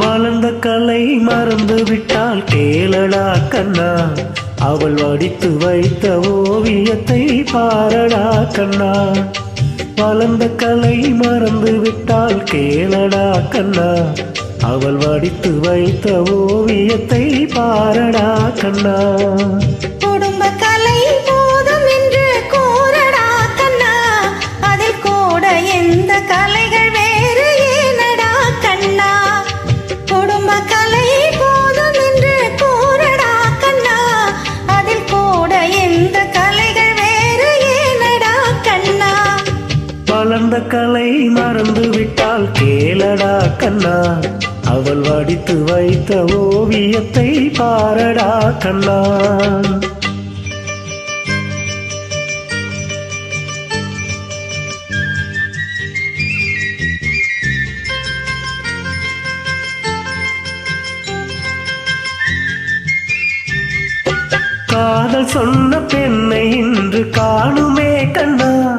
மலர்ந்த கலை மறந்து விட்டால் கேளடா கண்ணா. அவள் வடித்து வைத்த ஓவியத்தை பாரடா கண்ணா. வளர்ந்த கலை மறந்து விட்டால் கேளடா கண்ணா. அவள் வடித்து வைத்த ஓவியத்தை பாரடா கண்ணா. குடும்ப கலை போதும் என்று கூறடா கண்ணா. அதில் கூட எந்த கலைகள் கண்ணா. அவள் வடித்து வைத்த ஓவியத்தை பாரடா கண்ணா. காதல் சொன்ன பெண்ணை இன்று காணுமே கண்ணா.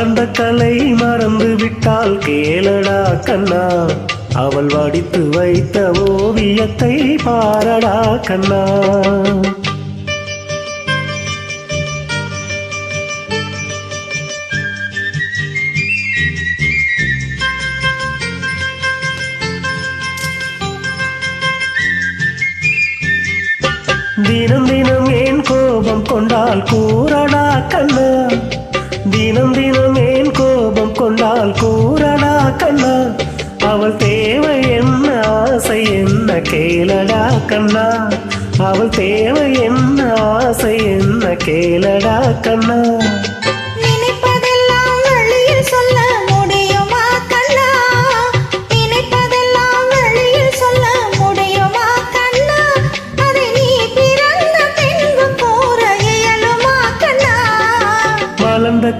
வளர்ந்த கலை மறந்து விட்டால் கேளடா கண்ணா. அவள் வடித்து வைத்த ஓவியத்தை பாரடா கண்ணா. தினம் தினம் ஏன் கோபம் கொண்டால் கூறடா கண்ணா. கேளடா கண்ணா. அவள் தேவை என்ன ஆசை என்ன கேளடா கண்ணா.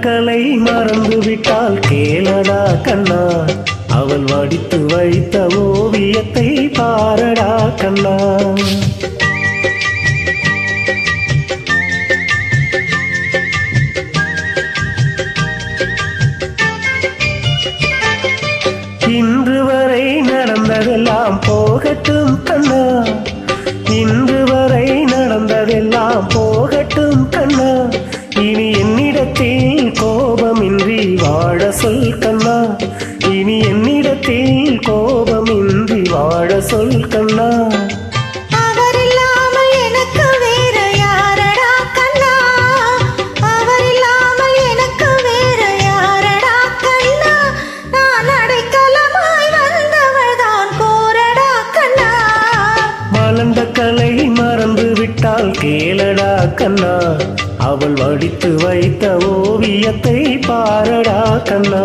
கலை மறந்து விட்டால் கேளடா கண்ணா. அவள் வடித்து வைத்த ஓவியத்தை பாரடா கண்ணா. இன்று வரை நடந்ததெல்லாம் போகட்டும் கண்ணா. கண்ணா. வளர்ந்த கலை மறந்து விட்டால் கேளடா கண்ணா. அவள் வடித்து வைத்த ஓவியத்தை பாரடா கண்ணா.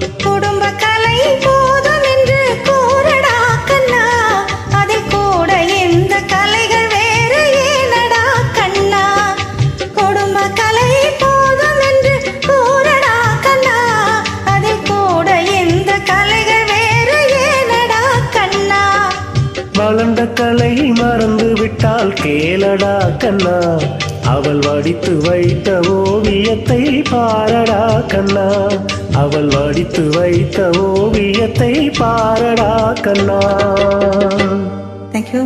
கேளடா கண்ணா. அவள் வடித்து வைத்த ஓவியத்தை பாரடா கண்ணா. அவள் வடித்து வைத்த ஓவியத்தை பாரடா கண்ணா. தேங்க்யூ